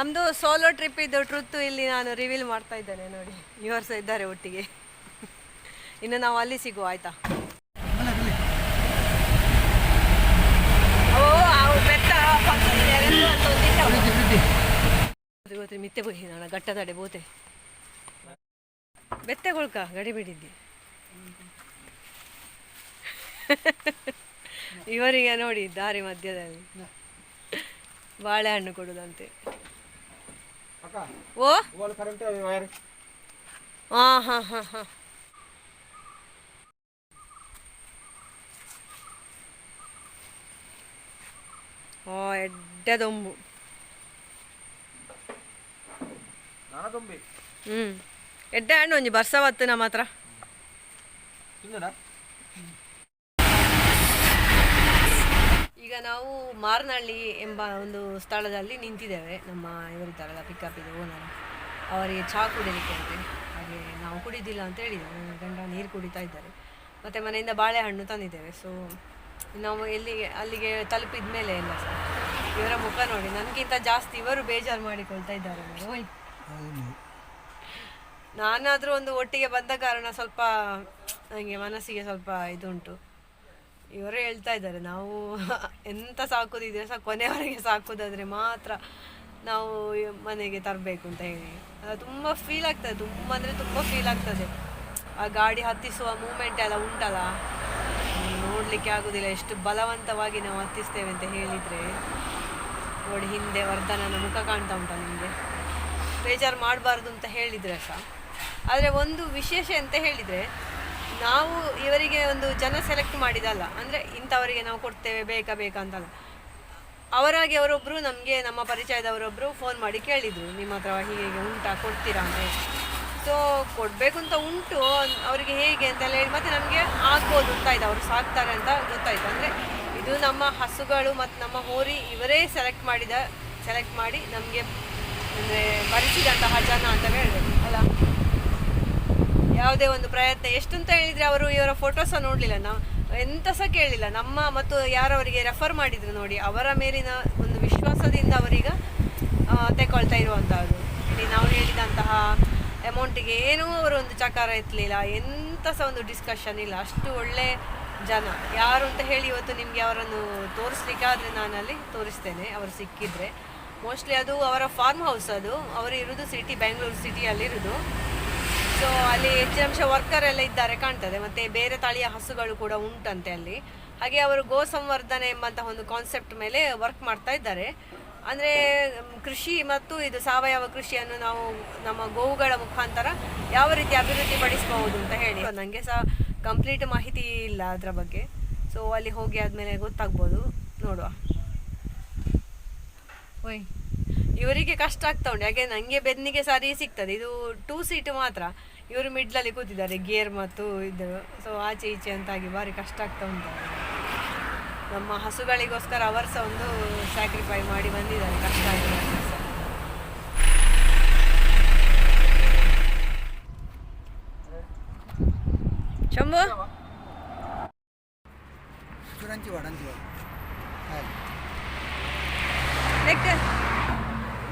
ನಮ್ಮದು solo trip ಇದ್ದು ಟ್ರುತ್ತು ಇಲ್ಲಿ ನಾನು ರಿವೀಲ್ ಮಾಡ್ತಾ ಇದ್ದೇನೆ ನೋಡಿ. ಇವರು ಇದ್ದಾರೆ ಒಟ್ಟಿಗೆ. ಇನ್ನು ನಾವು ಅಲ್ಲಿ ಸಿಗುವ, ಆಯ್ತಾ? ಮಿತ್ತೆ ಹೋಗಿ ನಾನು ಗಟ್ಟದಡೆ ಬೋತೆ ಬೆತ್ತಗೊಳ್ಕ, ಗಡಿ ಬಿಡಿದ್ದಿ. ಇವರಿಗೆ ನೋಡಿ, ದಾರಿ ಮಧ್ಯದಲ್ಲಿ. ಬಾಳೆಹಣ್ಣು ಕೊಡುದಂತೆ. ಓ? ಹಾ ಹಾ ಹಾ ಹಾ. ಓ ಎಡ್ಡದೊಂಬು ಹ್ಞೂ ಎಡ್ಡೆ ಹಣ್ಣು ಒಂಜಿ ಬರ್ಸವತ್ತು ನಮ್ಮ ಹತ್ರ ಈಗ ನಾವು ಮಾರ್ನಹಳ್ಳಿ ಎಂಬ ಒಂದು ಸ್ಥಳದಲ್ಲಿ ನಿಂತಿದ್ದೇವೆ. ನಮ್ಮ ಇವರಿದ್ದಾರಲ್ಲ ಪಿಕಪ್ ಇದು ಓನರ್. ಅವರಿಗೆ ಚಹಾ ಕುಡಿಯಲಿಕ್ಕೆ ಅಂತೆ. ಹಾಗೆ ನಾವು ಕುಡಿದಿಲ್ಲ ಅಂತ ಹೇಳಿದ್ದೇವೆ ನನ್ನ ಗಂಡ ನೀರು ಕುಡಿತಾ ಇದ್ದಾರೆ. ಮತ್ತು ಮನೆಯಿಂದ ಬಾಳೆಹಣ್ಣು ತಂದಿದ್ದೇವೆ. ಸೊ ನಾವು ಎಲ್ಲಿಗೆ ಅಲ್ಲಿಗೆ ತಲುಪಿದ ಮೇಲೆ ಎಲ್ಲ ಸರ್. ಇವರ ಮುಖ ನೋಡಿ. ನನಗಿಂತ ಜಾಸ್ತಿ ಇವರು ಬೇಜಾರು ಮಾಡಿಕೊಳ್ತಾ ಇದ್ದಾರೆ. ಓಯ್ ನಾನಾದರೂ ಒಂದು ಒಟ್ಟಿಗೆ ಬಂದ ಕಾರಣ ಸ್ವಲ್ಪ ನನಗೆ ಮನಸ್ಸಿಗೆ ಸ್ವಲ್ಪ ಇದುಂಟು. ಇವರು ಹೇಳ್ತಾ ಇದ್ದಾರೆ, ನಾವು ಎಂತ ಸಾಕೋದಿದ್ರೆ ಸಹ ಕೊನೆಯವರೆಗೆ ಸಾಕೋದಾದ್ರೆ ಮಾತ್ರ ನಾವು ಮನೆಗೆ ತರಬೇಕು ಅಂತ ಹೇಳಿ. ತುಂಬ ಫೀಲ್ ಆಗ್ತದೆ, ತುಂಬ ಅಂದರೆ ತುಂಬ ಫೀಲ್ ಆಗ್ತದೆ. ಆ ಗಾಡಿ ಹತ್ತಿಸುವ ಮೂಮೆಂಟ್ ಎಲ್ಲ ಉಂಟಲ್ಲ? ನೋಡಲಿಕ್ಕೆ ಆಗೋದಿಲ್ಲ, ಎಷ್ಟು ಬಲವಂತವಾಗಿ ನಾವು ಹತ್ತಿಸ್ತೇವೆ ಅಂತ ಹೇಳಿದರೆ ನೋಡಿ, ಹಿಂದೆ ವರ್ಧನನ ಮುಖ ಕಾಣ್ತಾ ಉಂಟ ನಿಮಗೆ. ಬೇಜಾರು ಮಾಡಬಾರ್ದು ಅಂತ ಹೇಳಿದರೆ ಸಹ ಆದರೆ ಒಂದು ವಿಶೇಷ ಅಂತ ಹೇಳಿದರೆ ನಾವು ಇವರಿಗೆ ಒಂದು ಜನ ಸೆಲೆಕ್ಟ್ ಮಾಡಿದಲ್ಲ, ಅಂದರೆ ಇಂಥವರಿಗೆ ನಾವು ಕೊಡ್ತೇವೆ ಬೇಕಾ ಬೇಕಾ ಅಂತಲ್ಲ. ಅವರಾಗಿ ಅವರೊಬ್ಬರು ನಮಗೆ ನಮ್ಮ ಪರಿಚಯದವರೊಬ್ಬರು ಫೋನ್ ಮಾಡಿ ಕೇಳಿದರು, ನಿಮ್ಮ ಹತ್ರ ಹೀಗೆ ಹೀಗೆ ಉಂಟಾ, ಕೊಡ್ತೀರಾ ಅಂತ ಸೊ ಕೊಡಬೇಕು ಅಂತ ಉಂಟು ಅವರಿಗೆ ಹೇಗೆ ಅಂತೆಲ್ಲ ಹೇಳಿ, ಮತ್ತು ನಮಗೆ ಆಗ್ಬೋದು ಇದೆ, ಅವರು ಸಾಕ್ತಾರೆ ಅಂತ ಗೊತ್ತಾಯ್ತು. ಅಂದರೆ ಇದು ನಮ್ಮ ಹಸುಗಳು ಮತ್ತು ನಮ್ಮ ಹೋರಿ ಇವರೇ ಸೆಲೆಕ್ಟ್ ಮಾಡಿದ ಸೆಲೆಕ್ಟ್ ಮಾಡಿ ನಮಗೆ, ಅಂದರೆ ಭರಿಸಿದಂತಹ ಜನ ಅಂತ ಹೇಳಬೇಕು, ಅಲ್ಲ? ಯಾವುದೇ ಒಂದು ಪ್ರಯತ್ನ. ಎಷ್ಟು ಅಂತ ಹೇಳಿದರೆ ಅವರು ಇವರ ಫೋಟೋಸ ನೋಡಲಿಲ್ಲ. ನಾವು ಎಂತ ಸಹ ಕೇಳಿಲ್ಲ. ನಮ್ಮ ಮತ್ತು ಯಾರವರಿಗೆ ರೆಫರ್ ಮಾಡಿದ್ರು ನೋಡಿ, ಅವರ ಮೇಲಿನ ಒಂದು ವಿಶ್ವಾಸದಿಂದ ಅವರೀಗ ತೆಕೊಳ್ತಾ ಇರುವಂತಹದ್ದು. ಇಲ್ಲಿ ನಾವು ಹೇಳಿದಂತಹ ಅಮೌಂಟಿಗೆ ಏನೂ ಅವರು ಒಂದು ಚಕಾರ ಎತ್ತಲಿಲ್ಲ. ಎಂತ ಸಹ ಒಂದು ಡಿಸ್ಕಷನ್ ಇಲ್ಲ. ಅಷ್ಟು ಒಳ್ಳೆ ಜನ. ಯಾರು ಅಂತ ಹೇಳಿ ಇವತ್ತು ನಿಮಗೆ ಅವರನ್ನು ನಾನು ಅಲ್ಲಿ ತೋರಿಸ್ತೇನೆ. ಅವರು ಸಿಕ್ಕಿದ್ರೆ. ಮೋಸ್ಟ್ಲಿ ಅದು ಅವರ ಫಾರ್ಮ್ ಹೌಸ್ ಅದು. ಅವರು ಇರೋದು ಸಿಟಿ ಬೆಂಗಳೂರು ಸಿಟಿಯಲ್ಲಿರೋದು ಸೊ ಅಲ್ಲಿ ಹೆಚ್ಚಿನಾಂಶ ವರ್ಕರ್ ಎಲ್ಲ ಇದ್ದಾರೆ ಕಾಣ್ತದೆ. ಮತ್ತೆ ಬೇರೆ ತಳಿಯ ಹಸುಗಳು ಕೂಡ ಉಂಟಂತೆ ಅಲ್ಲಿ. ಹಾಗೆ ಅವರು ಗೋ ಸಂವರ್ಧನೆ ಎಂಬಂತಹ ಒಂದು ಕಾನ್ಸೆಪ್ಟ್ ಮೇಲೆ ವರ್ಕ್ ಮಾಡ್ತಾ ಇದ್ದಾರೆ. ಅಂದರೆ ಕೃಷಿ ಮತ್ತು ಇದು ಸಾವಯವ ಕೃಷಿಯನ್ನು ನಾವು ನಮ್ಮ ಗೋವುಗಳ ಮುಖಾಂತರ ಯಾವ ರೀತಿ ಅಭಿವೃದ್ಧಿ ಪಡಿಸಬಹುದು ಅಂತ ಹೇಳಿ. ನನಗೆ ಸಹ ಕಂಪ್ಲೀಟ್ ಮಾಹಿತಿ ಇಲ್ಲ ಅದರ ಬಗ್ಗೆ. ಸೊ ಅಲ್ಲಿ ಹೋಗಿ ಆದಮೇಲೆ ಗೊತ್ತಾಗ್ಬೋದು. ನೋಡುವ. ಓಯ್. ಇವರಿಗೆ ಕಷ್ಟ ಆಗ್ತಾ ಉಂಟು. ಯಾಕೆ ನನಗೆ ಬೆನ್ನಿಗೆ ಸರಿ ಸಿಗ್ತದೆ. ಇದು ಟೂ ಸೀಟ್ ಮಾತ್ರ. ಇವರು ಮಿಡ್ಲಲ್ಲಿ ಕೂತಿದ್ದಾರೆ ಗೇರ್ ಮತ್ತು ಇದು. ಸೊ ಆಚೆ ಈಚೆ ಅಂತಾಗಿ ಭಾರಿ ಕಷ್ಟ ಆಗ್ತಾ ಉಂಟು. ನಮ್ಮ ಹಸುಗಳಿಗೋಸ್ಕರ ಅವರು ಸಹ ಒಂದು ಸ್ಯಾಕ್ರಿಫೈ ಮಾಡಿ ಬಂದಿದ್ದಾರೆ. ಕಷ್ಟ ಆಗಿದೆ. ಶಂಭು? ಚುರಂಚಿ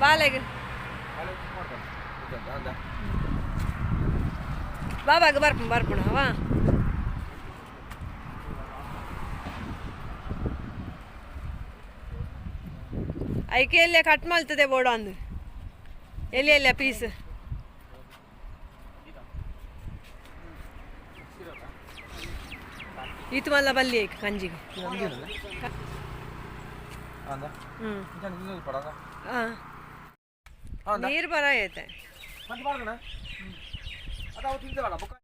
ಬಾಲೆಗ್. ಬಾಬಾಗ ಬರ್ಪ ಬರ್ಪಣ ವಾ ಐಕೆ ಎಲ್ಲೇ ಕಟ್ ಮಾಡ್ತದೆ ಬೋಡ ಅಂದು. ಎಲ್ಲಿ ಎಲ್ಲ ಪೀಸ್ ಈತು ಮಲ್ಲ ಬಲ್ಲಿ ಐಕ್ ಕಂಜಿಗೆ? ಹ್ಞೂ ಹಾಂ ನೀರು ಬರ ಐತೆ ಮತ್ತೆ ಮಾಡೋಣ ಅದು ತಿಂತೇವಲ್ಲ ಬುಕ್ಕ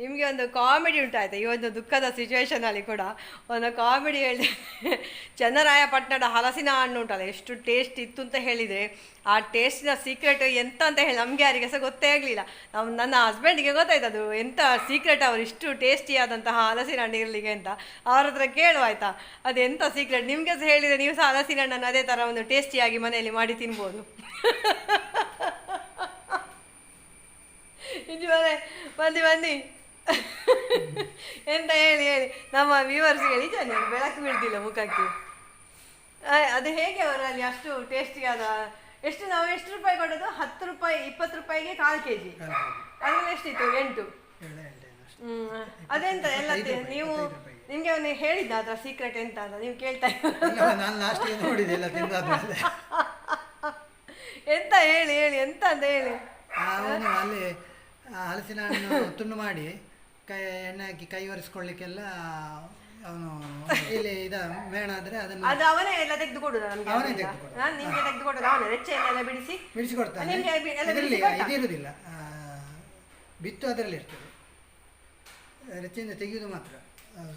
ನಿಮಗೆ ಒಂದು ಕಾಮಿಡಿ ಉಂಟಾಯ್ತು. ಈ ಒಂದು ದುಃಖದ ಸಿಚುವೇಶನಲ್ಲಿ ಕೂಡ. ಒಂದು ಕಾಮಿಡಿ ಹೇಳಿ ಚನ್ನರಾಯಪಟ್ಟಣದ ಹಲಸಿನ ಹಣ್ಣು ಉಂಟಲ್ಲ, ಎಷ್ಟು ಟೇಸ್ಟ್ ಇತ್ತು ಅಂತ ಹೇಳಿದರೆ, ಆ ಟೇಸ್ಟಿನ ಸೀಕ್ರೆಟ್ ಎಂತ ಅಂತ ಹೇಳಿ ನಮಗೆ ಯಾರಿಗೆ ಸಹ ಗೊತ್ತೇ ಆಗಲಿಲ್ಲ. ನಮ್ಮ ನನ್ನ ಹಸ್ಬೆಂಡಿಗೆ ಗೊತ್ತಾಯ್ತು ಅದು, ಎಂತ ಸೀಕ್ರೆಟ್ ಅವರು ಇಷ್ಟು ಟೇಸ್ಟಿಯಾದಂತಹ ಹಲಸಿನ ಹಣ್ಣು ಇರಲಿಕ್ಕೆ ಅಂತ. ಅವ್ರ ಹತ್ರ ಕೇಳುವ ಆಯ್ತಾ? ಅದು ಎಂಥ ಸೀಕ್ರೆಟ್ ನಿಮಗೆ ಸಹ ಹೇಳಿದರೆ ನೀವು ಸಹ ಹಲಸಿನ ಹಣ್ಣನ್ನು ಅದೇ ಥರ ಒಂದು ಟೇಸ್ಟಿಯಾಗಿ ಮನೆಯಲ್ಲಿ ಮಾಡಿ ತಿನ್ಬೋದು. ನಿಜವಾಗ್ಲೇ, ಬನ್ನಿ ಬನ್ನಿ. ಎಂತ ಹೇಳಿ ಹೇಳಿ. ನಮ್ಮ ವ್ಯೂವರ್ಸ್ಗೆ ನಿಜ ನೀವು ಬೆಳಕು ಬೀಳ್ತಿಲ್ಲ ಮುಖಕ್ಕೆ. ಅದು ಹೇಗೆ ಅವರಲ್ಲಿ ಅಷ್ಟು ಟೇಸ್ಟಿ ಆದ ಎಷ್ಟು ನಾವು ಎಷ್ಟು ರೂಪಾಯಿ ಕೊಡೋದು? ಹತ್ತು ರೂಪಾಯಿ ಇಪ್ಪತ್ತು ರೂಪಾಯಿಗೆ ಕಾಲು ಕೆ ಜಿ ಅದ್ರಲ್ಲಿ ಎಷ್ಟಿತ್ತು? ಎಂಟು. ಅದೆಂತ ಎಲ್ಲ ನೀವು ನಿಮ್ಗೆ ಅವನು ಹೇಳಿದ್ದ ಅದ್ರ ಸೀಕ್ರೆಟ್ ಎಂತ ಅಂತ? ನೀವು ಕೇಳ್ತಾ ಎಂತ ಹೇಳಿ ಹೇಳಿ ಎಂತ ಅಂತ ಹೇಳಿ. ಹಲಸಿನ ಹಣ್ಣು ತುಂಡು ಮಾಡಿ ಕೈ ಎಣ್ಣೆ ಹಾಕಿ ಕೈ ಒರೆಸ್ಕೊಳ್ಳಿಕ್ಕೆಲ್ಲ ಅವನು ಇಲ್ಲಿ ಇದ ಮೇಣ ಆದ್ರೆ ಅದನ್ನ ಅದು ಅವನೇ ಎಲ್ಲ ತೆಗೆದು ಕೊಡುದು ನಮ್ಗೆ ಅವನೇ? ತೆಗ್ದು ಕೊಡುದು. ನಾನು ನಿಮ್ಗೆ ತೆಗೆದು ಕೊಡುದು ಅವನೇ ರೆಚ್ಚೆ ಎಲ್ಲ ಬಿಡಿಸಿ. ಬಿಡಿಸಿಕೊಡ್ತಾನೆ. ನಿಮ್ಗೆ ಬಿ- ಎಲ್ಲ ಇದರಲ್ಲಿ ಬಿಡಿಸಿ ಕೊಟ್ಟ? ಇದಿರುವುದಿಲ್ಲ ಬಿತ್ತು ಅದರಲ್ಲಿ ಇರ್ತದೆ. ರೆಚ್ಚೆಯಿಂದ ತೆಗೆಯುವುದು ಮಾತ್ರ.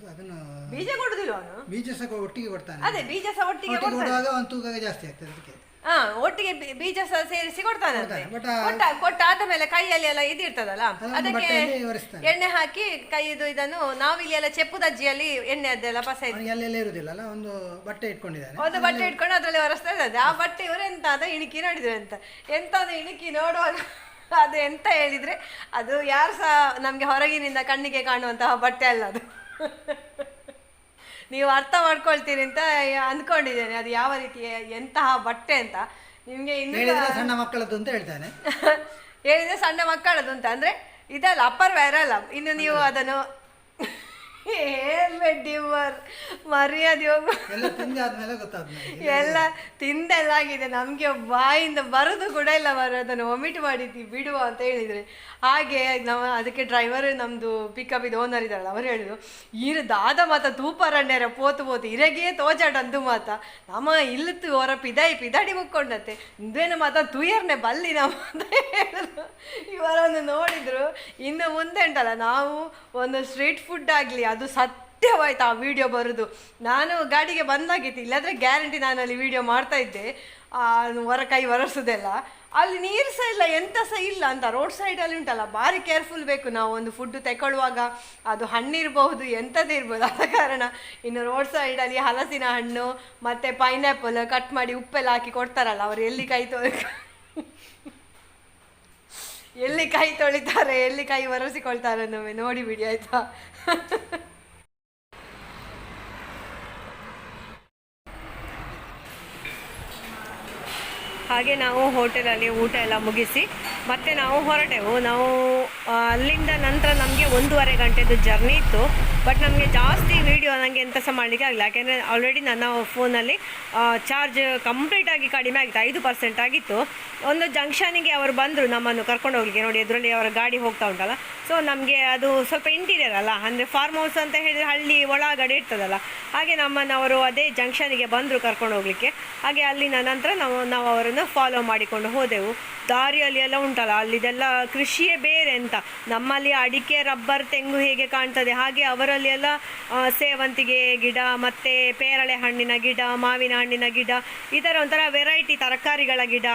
ಅದನ್ನು ಬೀಜ ಕೊಡುದಿಲ್ಲ ಅವನು? ಬೀಜ ಸಹ ಒಟ್ಟಿಗೆ ಕೊಡ್ತಾನೆ. ಅದೇ ಬೀಜ ಸಹ ಒಟ್ಟಿಗೆ ಒಟ್ಟಿಗೆ ಕೊಡ್ತಾನೆ. ಕೊಡುವಾಗ ಒಂದು ತೂಕ ಜಾಸ್ತಿ ಆಗ್ತದೆ ಅದಕ್ಕೆ. ಹಾ ಒಟ್ಟಿಗೆ ಬಿ- ಬೀಜ ಸಹ ಸೇರಿಸಿ ಕೊಡ್ತಾನಂತೆ. ಕೊಡ್ತಾನೆ. but ಆ- ಕೊಟ್ಟ ಕೊಟ್ಟಾದ ಮೇಲೆ ಕೈಯಲ್ಲಿ ಎಲ್ಲ ಇದಿರ್ತದಲ್ಲ? ಅದನ್ನು ಅದಕ್ಕೆ ಬಟ್ಟೆಯಲ್ಲಿ ಒರೆಸ್ತಾನೆ. ಎಣ್ಣೆ ಹಾಕಿ ಕೈದು ಇದನ್ನು ನಾವಿಲ್ಲಿ ಎಲ್ಲ ಚೆಪ್ಪುದಜ್ಜಿಯಲ್ಲಿ ಎಣ್ಣೆ ಅದೆಲ್ಲ ಪಸ ಇದ್- ಅವನಿಗೆ ಅಲ್ಲೆಲ್ಲ ಇರುವುದಿಲ್ಲ ಒಂದು ಬಟ್ಟೆ ಇಟ್ಕೊಂಡಿದ್ದಾನೆ. ಒಂದು ಬಟ್ಟೆ ಇಟ್ಕೊಂಡು ಅದ್ರಲ್ಲಿ ಒರೆಸ್ತಾ ಇದ್ದಾರೆ ಆ ಬಟ್ಟೆ ಇವರು ಎಂತ ಅದ ಇಣುಕಿ ನೋಡಿದ್ರು ಅಂತ. ಎಂತ ಅದು ಇಣುಕಿ ನೋಡುವಾಗ ಅದು ಎಂತ ಹೇಳಿದ್ರೆ ಅದು ಯಾರು ಸಹ ನಮ್ಗೆ ಹೊರಗಿನಿಂದ ಕಣ್ಣಿಗೆ ಕಾಣುವಂತಹ ಬಟ್ಟೆ ಅಲ್ಲ ಅದು. ನೀವು ಅರ್ಥ ಮಾಡ್ಕೊಳ್ತೀರಿ ಅಂತ ಅಂದ್ಕೊಂಡಿದ್ದೇನೆ. ಅದು ಯಾವ ರೀತಿ ಎಂತಹ ಬಟ್ಟೆ ಅಂತ. ನಿಮ್ಗೆ ಇನ್ನು ಹೇಳಿದ್ರೆ ಸಣ್ಣ ಮಕ್ಕಳದ್ದು ಅಂತ ಹೇಳ್ತಾನೆ. ಹೇಳಿದ್ರೆ ಸಣ್ಣ ಮಕ್ಕಳದು ಅಂತ. ಅಂದ್ರೆ ಇದಲ್ಲ ಅಪ್ಪರ್ ವೇರ್ ಅಲ್ಲ. ಇನ್ನು ನೀವು ಅದನ್ನು ಡಿವರ್ ಮರ್ಯಾದೆ ಹೋಗು ಎಲ್ಲ ತಿಂದಾದ್ಮೇಲೆ ಗೊತ್ತಾದ್ ನನಗೆ ಎಲ್ಲ ತಿಂದೆಲ್ಲ ಆಗಿದೆ. ನಮಗೆ ಬಾಯಿಂದ ಬರೋದು ಕೂಡ ಇಲ್ಲ ಬರೋ ಅದನ್ನು ಒಮಿಟ್ ಮಾಡಿದ್ವಿ. ಬಿಡುವ ಅಂತ ಹೇಳಿದರೆ. ಹಾಗೆ ನಾವು ಅದಕ್ಕೆ ಡ್ರೈವರ್ ನಮ್ಮದು ಪಿಕಪ್ ಇದು ಓನರ್ ಇದ್ದಾರಲ್ಲ ಅವರು ಹೇಳಿದ್ರು ಈರು ದಾದ ಮಾತ ತೂಪರಣ್ಯರ ಪೋತು ಪೋತು ಇರಗೇ ತೋಜಾಡ ಅಂದು ಮಾತ. ನಮ್ಮ ಇಲ್ಲತ್ತು ಹೊರ ಪಿದಾಯಿ ಪಿದಾಡಿ ಮುಕ್ಕೊಂಡತ್ತೆ ಇಂದೇನು ಮಾತ ತುಯರ್ನೆ ಬಲ್ಲಿ ನಮ್ಮ ಅಂತ ಹೇಳಿದ್ರು ಇವರನ್ನು ನೋಡಿದ್ರು. ಇನ್ನು ಮುಂದೆ ಉಂಟಲ್ಲ ನಾವು ಒಂದು ಸ್ಟ್ರೀಟ್ ಫುಡ್ ಆಗಲಿ ಅದು ಸತ್ಯವಾಯ್ತು, ಆ ವಿಡಿಯೋ ಬರೋದು. ನಾನು ಗಾಡಿಗೆ ಬಂದಾಗಿತ್ತು, ಇಲ್ಲಾಂದ್ರೆ ಗ್ಯಾರಂಟಿ ನಾನು ಅಲ್ಲಿ ವಿಡಿಯೋ ಮಾಡ್ತಾ ಇದ್ದೆ. ಹೊರ ಕೈ ಒರೆಸೋದೆಲ್ಲ. ಅಲ್ಲಿ ನೀರು ಸಹ ಇಲ್ಲ, ಎಂತ ಸಹ ಇಲ್ಲ ಅಂತ ರೋಡ್ ಸೈಡಲ್ಲಿ ಉಂಟಲ್ಲ, ಭಾರಿ ಕೇರ್ಫುಲ್ ಬೇಕು ನಾವು ಒಂದು ಫುಡ್ ತಗೊಳ್ಳುವಾಗ ಅದು ಹಣ್ಣಿರಬಹುದು, ಎಂಥದ್ದು ಇರ್ಬೋದು. ಆದ ಕಾರಣ ಇನ್ನು ರೋಡ್ ಸೈಡಲ್ಲಿ ಹಲಸಿನ ಹಣ್ಣು, ಮತ್ತು ಪೈನಾಪಲ್ ಕಟ್ ಮಾಡಿ ಉಪ್ಪೆಲ್ಲ ಹಾಕಿ ಕೊಡ್ತಾರಲ್ಲ, ಅವರು ಎಲ್ಲಿ ಕೈ ತೊಳಿ ಎಲ್ಲಿ ಕೈ ತೊಳಿತಾರೆ, ಎಲ್ಲಿ ಕೈ ಒರೆಸಿಕೊಳ್ತಾರೆ ನೋಡಿ ಬಿಡಿ, ಆಯ್ತಾ? ಹಾಗೆ ನಾವು ಹೋಟೆಲಲ್ಲಿ ಊಟ ಎಲ್ಲ ಮುಗಿಸಿ ಮತ್ತೆ ನಾವು ಹೊರಟೆವು. ನಾವು ಅಲ್ಲಿಂದ ನಂತರ ನಮಗೆ ಒಂದೂವರೆ ಗಂಟೆದು ಜರ್ನಿ ಇತ್ತು. ಬಟ್ ನಮಗೆ ಜಾಸ್ತಿ ವೀಡಿಯೋ ನನಗೆ ಎಂತ ಸಹ ಮಾಡಲಿಕ್ಕೆ ಆಗಿಲ್ಲ ಯಾಕೆಂದರೆ ಆಲ್ರೆಡಿ ನನ್ನ ಫೋನಲ್ಲಿ ಚಾರ್ಜ್ ಕಂಪ್ಲೀಟಾಗಿ ಕಡಿಮೆ ಆಗಿತ್ತು ಐದು ಪರ್ಸೆಂಟ್ ಆಗಿತ್ತು. ಒಂದು ಜಂಕ್ಷನಿಗೆ ಅವರು ಬಂದರು ನಮ್ಮನ್ನು ಕರ್ಕೊಂಡು ಹೋಗ್ಲಿಕ್ಕೆ. ನೋಡಿ ಅದರಲ್ಲಿ ಅವರ ಗಾಡಿ ಹೋಗ್ತಾ ಉಂಟಲ್ಲ. ಸೊ ನಮಗೆ ಅದು ಸ್ವಲ್ಪ ಇಂಟೀರಿಯರ್ ಅಲ್ಲ ಅಂದರೆ ಫಾರ್ಮ್ ಹೌಸ್ ಅಂತ ಹೇಳಿದರೆ ಹಳ್ಳಿ ಒಳಗಡೆ ಇರ್ತದಲ್ಲ. ಹಾಗೆ ನಮ್ಮನ್ನು ಅವರು ಅದೇ ಜಂಕ್ಷನಿಗೆ ಬಂದರು ಕರ್ಕೊಂಡು ಹೋಗಲಿಕ್ಕೆ. ಹಾಗೆ ಅಲ್ಲಿನ ನಂತರ ನಾವು ನಾವು ಅವರನ್ನು ಫಾಲೋ ಮಾಡಿಕೊಂಡು ಹೋದೆವು. ದಾರಿಯಲ್ಲಿ ಎಲ್ಲ ಉಂಟಲ್ಲ, ಅಲ್ಲಿದೆಲ್ಲ ಕೃಷಿಯೇ ಬೇರೆ ಅಂತ. ನಮ್ಮಲ್ಲಿ ಅಡಿಕೆ, ರಬ್ಬರ್, ತೆಂಗು ಹೇಗೆ ಕಾಣ್ತದೆ, ಹಾಗೆ ಅವರಲ್ಲಿ ಎಲ್ಲ ಸೇವಂತಿಗೆ ಗಿಡ, ಮತ್ತು ಪೇರಳೆ ಹಣ್ಣಿನ ಗಿಡ, ಮಾವಿನ ಹಣ್ಣಿನ ಗಿಡ ಈ ಥರ ಒಂಥರ ವೆರೈಟಿ ತರಕಾರಿಗಳ ಗಿಡ.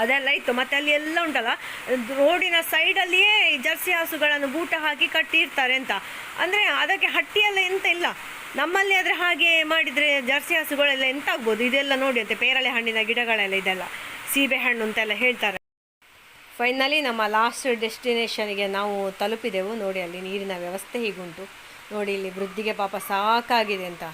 ಅದೆಲ್ಲ ಇತ್ತು. ಮತ್ತೆ ಅಲ್ಲಿ ಎಲ್ಲ ಉಂಟಲ್ಲ, ರೋಡಿನ ಸೈಡಲ್ಲಿಯೇ ಜರ್ಸಿ ಹಸುಗಳನ್ನು ಬೂಟ ಹಾಕಿ ಕಟ್ಟಿರ್ತಾರೆ ಅಂತ. ಅಂದರೆ ಅದಕ್ಕೆ ಹಟ್ಟಿಯೆಲ್ಲ ಎಂತ ಇಲ್ಲ. ನಮ್ಮಲ್ಲಿ ಆದರೆ ಹಾಗೆ ಮಾಡಿದರೆ ಜರ್ಸಿ ಹಸುಗಳೆಲ್ಲ ಎಂತ ಆಗ್ಬೋದು? ಇದೆಲ್ಲ ನೋಡಿ ಅಂತೆ, ಪೇರಳೆ ಹಣ್ಣಿನ ಗಿಡಗಳೆಲ್ಲ ಇದೆಲ್ಲ, ಸೀಬೆ ಹಣ್ಣು ಅಂತೆಲ್ಲ ಹೇಳ್ತಾರೆ. ಫೈನಲಿ ನಮ್ಮ ಲಾಸ್ಟ್ ಡೆಸ್ಟಿನೇಷನ್ಗೆ ನಾವು ತಲುಪಿದೆವು. ನೋಡಿ ಅಲ್ಲಿ ನೀರಿನ ವ್ಯವಸ್ಥೆ ಹೀಗುಂಟು. ನೋಡಿ ಇಲ್ಲಿ ವೃದ್ಧಿಗೆ ಪಾಪ ಸಾಕಾಗಿದೆ ಅಂತ.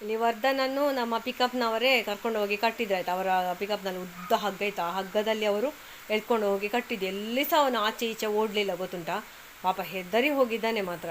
ಇಲ್ಲಿ ವರ್ಧನನ್ನು ನಮ್ಮ ಪಿಕಪ್ನವರೇ ಕರ್ಕೊಂಡು ಹೋಗಿ ಕಟ್ಟಿದ್ರು, ಆಯ್ತು? ಅವರ ಪಿಕಪ್ನಲ್ಲಿ ಉದ್ದ ಹಗ್ಗ ಇತ್ತು ಆ ಹಗ್ಗದಲ್ಲಿ ಅವರು ಎಳ್ಕೊಂಡು ಹೋಗಿ ಕಟ್ಟಿದ್ದು ಎಲ್ಲಿ ಸಹ ಅವನು ಆಚೆ ಈಚೆ ಓಡಲಿಲ್ಲ, ಗೊತ್ತುಂಟಾ? ಪಾಪ ಹೆದ್ದರಿ ಹೋಗಿದ್ದಾನೆ ಮಾತ್ರ.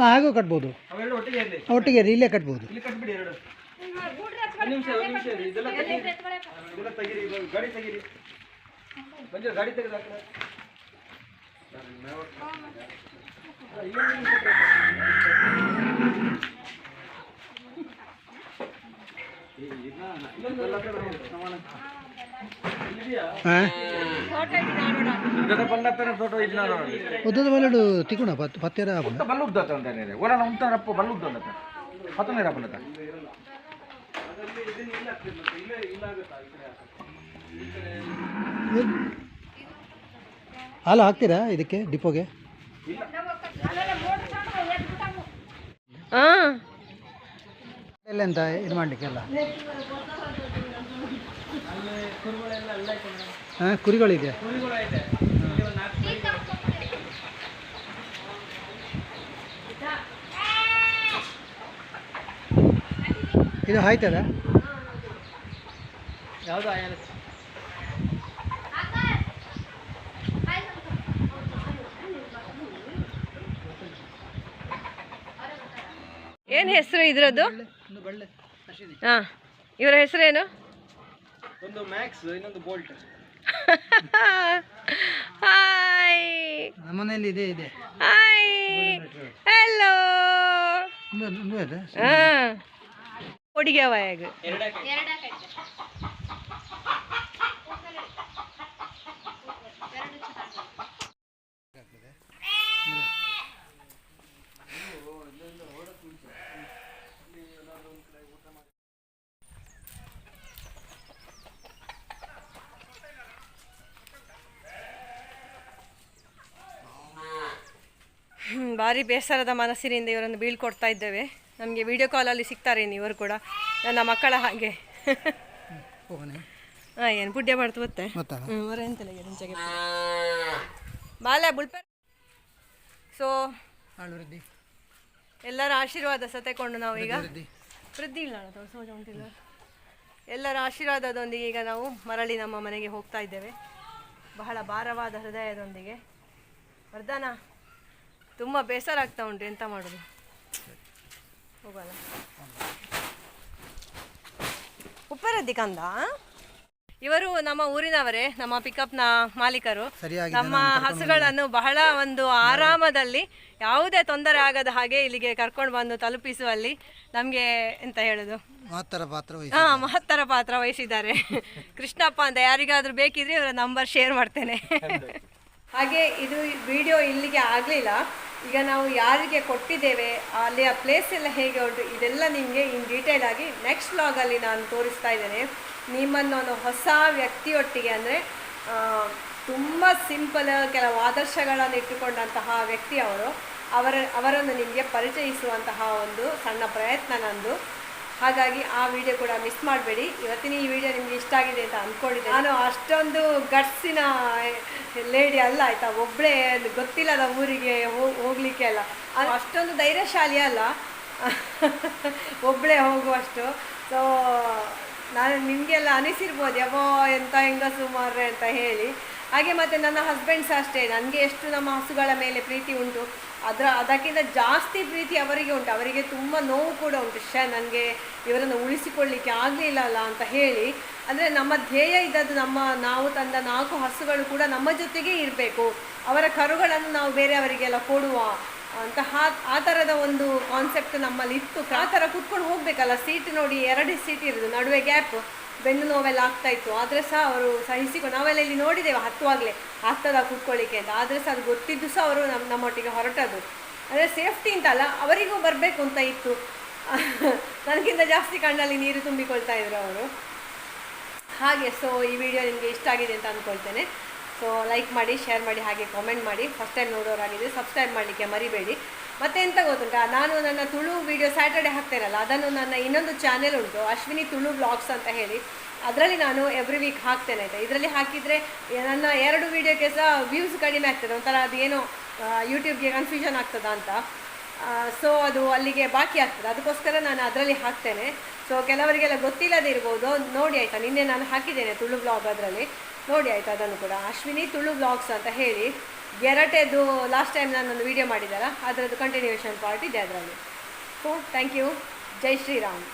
ಹಾಗೂ. ಕಟ್ಬೋದು. ಅವೆಲ್ಲ ಒಟ್ಟಿಗೆ ಇರಲಿ ಒಟ್ಟಿಗೆ ಇಲ್ಲೇ ಕಟ್ಬೋದು. ಇಲ್ಲಿ ಕಟ್ಬಿಡಿ ಎರಡು ಒಂದು ನಿಮಿಷ ಒಂದು ನಿಮಿಷ ಇರಿ. ಇದೆಲ್ಲ ತೆಗೀರಿ ಇದೆಲ್ಲ ತೆಗೀರಿ ಇದು ಗಾಡಿ ತೆಗೀರಿ ಮಂಜು ಗಾಡಿ ತೆಗೆದು ಹಾಕ್ರೆ ಹಾಂ ಉದ್ದದ ಪಲ್ಲತ್ತನ ಫೋಟೋ ಇಲ್ಲ ನೋಡಿ. ಉದ್ದದ ಬಲ್ಲಡು ತಿಗುಣ ಪತ್ ಪತ್ತೆರ ಉದ್ದ ಬಲ್ಲು ಉದ್ದ ಅಂತಾನೆ ಒಲ ಉಂಟ ರಪ್ಪ ಬಲ್ಲು ಉದ್ದ ಅಂತ ಹತ್ತನೇ ಹಾಲು ಹಾಕ್ತೀರಾ ಇದಕ್ಕೆ ಡಿಪೋಗೆ? ಹಾಂ. ಎಲ್ಲ ಎಂತ ಇದು ಮಾಡಲಿಕ್ಕೆಲ್ಲ ಹಾಂ ಕುರಿಗಳಿದೆ. ಇದು ಆಯ್ತದ ಯಾವುದು ಏನು ಹೆಸರು ಇದ್ರದ್ದು? ಹಾಂ ಇವರ ಹೆಸರೇನು? ಒಂದು ಮ್ಯಾಕ್ಸ್ ಇನ್ನೊಂದು ಬೋಲ್ಟ್ ಹಾಯ್ ನಮ್ಮನೇಲಿ ಇದೆ ಇದೆ. ಹಾಯ್ ಹೆಲೋ ಹಾಂ. ಹುಡುಗಿ ಅವಾಗ ಭಾರಿ ಬೇಸರದ ಮನಸ್ಸಿನಿಂದ ಇವರನ್ನು ಬೀಳ್ಕೊಡ್ತಾ ಇದ್ದೇವೆ. ನಮಗೆ ವಿಡಿಯೋ ಕಾಲಲ್ಲಿ ಸಿಗ್ತಾರೆ ಇವರು ಕೂಡ. ನನ್ನ ಮಕ್ಕಳ ಹಾಗೆ. ಹಾಂ ಏನು ಬುಡ್ಡೆ ಮಾಡ್ತು ಗೊತ್ತೆ ಬಾಲ ಬುಳ್ಪೆ ಸೊ ಎಲ್ಲರ ಆಶೀರ್ವಾದ ಸಹ ತಗೊಂಡು ನಾವು ಈಗ ವೃದ್ಧಿ ಇಲ್ಲ ಉಂಟಿಲ್ಲ ಎಲ್ಲರ ಆಶೀರ್ವಾದದೊಂದಿಗೆ ಈಗ ನಾವು ಮರಳಿ ನಮ್ಮ ಮನೆಗೆ ಹೋಗ್ತಾ ಇದ್ದೇವೆ. ಬಹಳ ಭಾರವಾದ ಹೃದಯದೊಂದಿಗೆ. ವರ್ಧನ ತುಂಬ ಬೇಸರ ಆಗ್ತಾ ಉಂಟು ಎಂತ ಮಾಡೋದು? ಹೋಗಲ್ಲ ಉಪ್ಪರದ್ದಿ ಕಂದ? ಇವರು ನಮ್ಮ ಊರಿನವರೇ ನಮ್ಮ ಪಿಕಪ್ನ ಮಾಲೀಕರು. ನಮ್ಮ ಹಸುಗಳನ್ನು ಬಹಳ ಒಂದು ಆರಾಮದಲ್ಲಿ ಯಾವುದೇ ತೊಂದರೆ ಆಗದ ಹಾಗೆ ಇಲ್ಲಿಗೆ ಕರ್ಕೊಂಡು ಬಂದು ತಲುಪಿಸುವಲ್ಲಿ ನಮಗೆ ಎಂತ ಹೇಳೋದು? ಮಹತ್ತರ ಪಾತ್ರ ಹಾ ಮಹತ್ತರ ಪಾತ್ರ ವಹಿಸಿದ್ದಾರೆ. ಕೃಷ್ಣಪ್ಪ ಅಂತ ಯಾರಿಗಾದ್ರೂ ಬೇಕಿದ್ರೆ ಇವರ ನಂಬರ್ ಶೇರ್ ಮಾಡ್ತೇನೆ. ಹಾಗೆ ಇದು ವಿಡಿಯೋ ಇಲ್ಲಿಗೆ ಆಗಲಿಲ್ಲ. ಈಗ ನಾವು ಯಾರಿಗೆ ಕೊಟ್ಟಿದ್ದೇವೆ, ಅಲ್ಲಿ ಆ ಪ್ಲೇಸ್ ಎಲ್ಲ ಹೇಗೆ ಉಂಟು, ಇದೆಲ್ಲ ನಿಮಗೆ ಇನ್ ಡೀಟೇಲ್ ಆಗಿ ನೆಕ್ಸ್ಟ್ ವ್ಲಾಗಲ್ಲಿ ನಾನು ತೋರಿಸ್ತಾ ಇದ್ದೇನೆ. ನಿಮ್ಮನ್ನು ಒಂದು ಹೊಸ ವ್ಯಕ್ತಿಯೊಟ್ಟಿಗೆ ಅಂದರೆ ತುಂಬ ಸಿಂಪಲ್ ಕೆಲವು ಆದರ್ಶಗಳನ್ನು ಇಟ್ಟುಕೊಂಡಂತಹ ವ್ಯಕ್ತಿ ಅವರು. ಅವರ, ಅವರನ್ನು ನಿಮಗೆ ಪರಿಚಯಿಸುವಂತಹ ಒಂದು ಸಣ್ಣ ಪ್ರಯತ್ನ ನಂದು. ಹಾಗಾಗಿ ಆ ವಿಡಿಯೋ ಕೂಡ ಮಿಸ್ ಮಾಡಬೇಡಿ. ಇವತ್ತಿನ ಈ ವಿಡಿಯೋ ನಿಮ್ಗೆ ಇಷ್ಟ ಆಗಿದೆ ಅಂತ ಅಂದ್ಕೊಂಡಿದ್ದೆ ನಾನು ಅಷ್ಟೊಂದು ಗಟ್ಸಿನ ಲೇಡಿ ಅಲ್ಲ, ಆಯ್ತಾ? ಒಬ್ಬಳೇ ಗೊತ್ತಿಲ್ಲದ ಊರಿಗೆ ಹೋಗ್ಲಿಕ್ಕೆ ಅಲ್ಲ. ಅಷ್ಟೊಂದು ಧೈರ್ಯಶಾಲಿ ಅಲ್ಲ. ಒಬ್ಬಳೇ ಹೋಗುವಷ್ಟು. ಸೊ ನಾನು ನಿಮಗೆಲ್ಲ ಅನಿಸಿರ್ಬೋದು ಯಬೋ ಎಂತ ಹೆಂಗಸು ಮಾರ್ರೆ? ಅಂತ ಹೇಳಿ. ಹಾಗೆ ಮತ್ತು ನನ್ನ ಹಸ್ಬೆಂಡ್ಸ್ ಅಷ್ಟೇ. ನನಗೆ ಎಷ್ಟು ನಮ್ಮ ಹಸುಗಳ ಮೇಲೆ ಪ್ರೀತಿ ಉಂಟು. ಅದರ, ಅದಕ್ಕಿಂತ ಜಾಸ್ತಿ ಪ್ರೀತಿ ಅವರಿಗೆ ಉಂಟು. ಅವರಿಗೆ ತುಂಬ ನೋವು ಕೂಡ ಉಂಟು. ಶ ನನಗೆ ಇವರನ್ನು ಉಳಿಸಿಕೊಳ್ಳಿಕ್ಕೆ ಆಗಲಿಲ್ಲ ಅಲ್ಲ ಅಂತ ಹೇಳಿ. ಅಂದರೆ ನಮ್ಮ ಧ್ಯೇಯ ಇದ್ದದ್ದು ನಮ್ಮ, ನಾವು ತಂದ ನಾಲ್ಕು ಹಸುಗಳು ಕೂಡ ನಮ್ಮ ಜೊತೆಗೆ ಇರಬೇಕು. ಅವರ ಕರುಗಳನ್ನು ನಾವು ಬೇರೆಯವರಿಗೆಲ್ಲ ಕೊಡುವ ಅಂತ ಆ- ಥರದ ಒಂದು ಕಾನ್ಸೆಪ್ಟ್ ನಮ್ಮಲ್ಲಿ ಇತ್ತು. ಆ ಥರ ಕೂತ್ಕೊಂಡು ಹೋಗ್ಬೇಕಲ್ಲ? ಸೀಟ್ ನೋಡಿ, ಎರಡು ಸೀಟ್ ಇರೋದು. ನಡುವೆ ಗ್ಯಾಪ್ ಬೆನ್ನು ನೋವೆಲ್ಲ ಆಗ್ತಾ ಇತ್ತು. ಆದರೆ ಸಹ ಅವರು ಸಹಿಸಿಕೊಂಡು ನಾವೆಲ್ಲ ಇಲ್ಲಿ ನೋಡಿದ್ದೇವೆ ಹತ್ತುವಾಗಲೇ ಆಗ್ತದ ಕೂತ್ಕೊಳ್ಳಿಕ್ಕೆ ಅಂತ. ಆದರೆ ಸಹ ಅದು ಗೊತ್ತಿದ್ದು ಸಹ ಅವರು ನಮ್ಮ ನಮ್ಮೊಟ್ಟಿಗೆ ಹೊರಟದ್ದು. ಅಂದರೆ ಸೇಫ್ಟಿ ಅಂತಲ್ಲ ಅವರಿಗೂ ಬರಬೇಕು ಅಂತ ಇತ್ತು. ನನಗಿಂತ ಜಾಸ್ತಿ ಕಣ್ಣಲ್ಲಿ ನೀರು ತುಂಬಿಕೊಳ್ತಾ ಇದ್ರು ಅವರು. ಹಾಗೆ ಸೊ ಈ ವಿಡಿಯೋ ನಿಮಗೆ ಇಷ್ಟ ಆಗಿದೆ ಅಂತ ಅಂದ್ಕೊಳ್ತೇನೆ ಸೊ ಲೈಕ್ ಮಾಡಿ ಶೇರ್ ಮಾಡಿ, ಹಾಗೆ ಕಾಮೆಂಟ್ ಮಾಡಿ. ಫಸ್ಟ್ ಟೈಮ್ ನೋಡೋರಾಗಿದ್ದರೆ ಸಬ್ಸ್ಕ್ರೈಬ್ ಮಾಡಲಿಕ್ಕೆ ಮರಿಬೇಡಿ. ಮತ್ತೆ ಎಂತ ಗೊತ್ತುಂಟಾ? ನಾನು ನನ್ನ ತುಳು ವಿಡಿಯೋ ಸ್ಯಾಟರ್ಡೆ ಹಾಕ್ತೇನಲ್ಲ, ಅದನ್ನು ನನ್ನ ಇನ್ನೊಂದು ಚಾನೆಲ್ ಉಂಟು, ಅಶ್ವಿನಿ ತುಳು ಬ್ಲಾಗ್ಸ್ ಅಂತ ಹೇಳಿ. ಅದರಲ್ಲಿ ನಾನು ಎವ್ರಿ ವೀಕ್ ಹಾಕ್ತೇನೆ ಆಯಿತಾ? ಇದರಲ್ಲಿ ಹಾಕಿದರೆ ನನ್ನ ಎರಡು ವೀಡಿಯೋಕ್ಕೆ ಸಹ ವ್ಯೂಸ್ ಕಡಿಮೆ ಆಗ್ತದೆ. ಒಂಥರ ಅದೇನೋ ಯೂಟ್ಯೂಬ್ಗೆ ಕನ್ಫ್ಯೂಷನ್ ಆಗ್ತದ ಅಂತ. ಸೊ ಅದು ಅಲ್ಲಿಗೆ ಬಾಕಿ ಆಗ್ತದೆ. ಅದಕ್ಕೋಸ್ಕರ ನಾನು ಅದರಲ್ಲಿ ಹಾಕ್ತೇನೆ. ಸೊ ಕೆಲವರಿಗೆಲ್ಲ ಗೊತ್ತಿಲ್ಲದೆ ಇರ್ಬೋದು. ನೋಡಿ ಆಯಿತಾ, ನಿನ್ನೆ ನಾನು ಹಾಕಿದ್ದೇನೆ ತುಳು ಬ್ಲಾಗ್ ಅದರಲ್ಲಿ. ನೋಡಿ ಆಯಿತಾ, ಅದನ್ನು ಕೂಡ. ಅಶ್ವಿನಿ ತುಳು ಬ್ಲಾಗ್ಸ್ ಅಂತ ಹೇಳಿ. ಗೆರಟೆದು ಲಾಸ್ಟ್ ಟೈಮ್ ನಾನೊಂದು ವಿಡಿಯೋ ಮಾಡಿದ್ದಾರ ಅದರದ್ದು ಕಂಟಿನ್ಯೂಷನ್ ಪಾರ್ಟ್ ಇದೆ ಅದರಲ್ಲಿ. So thank you Jai Shriram.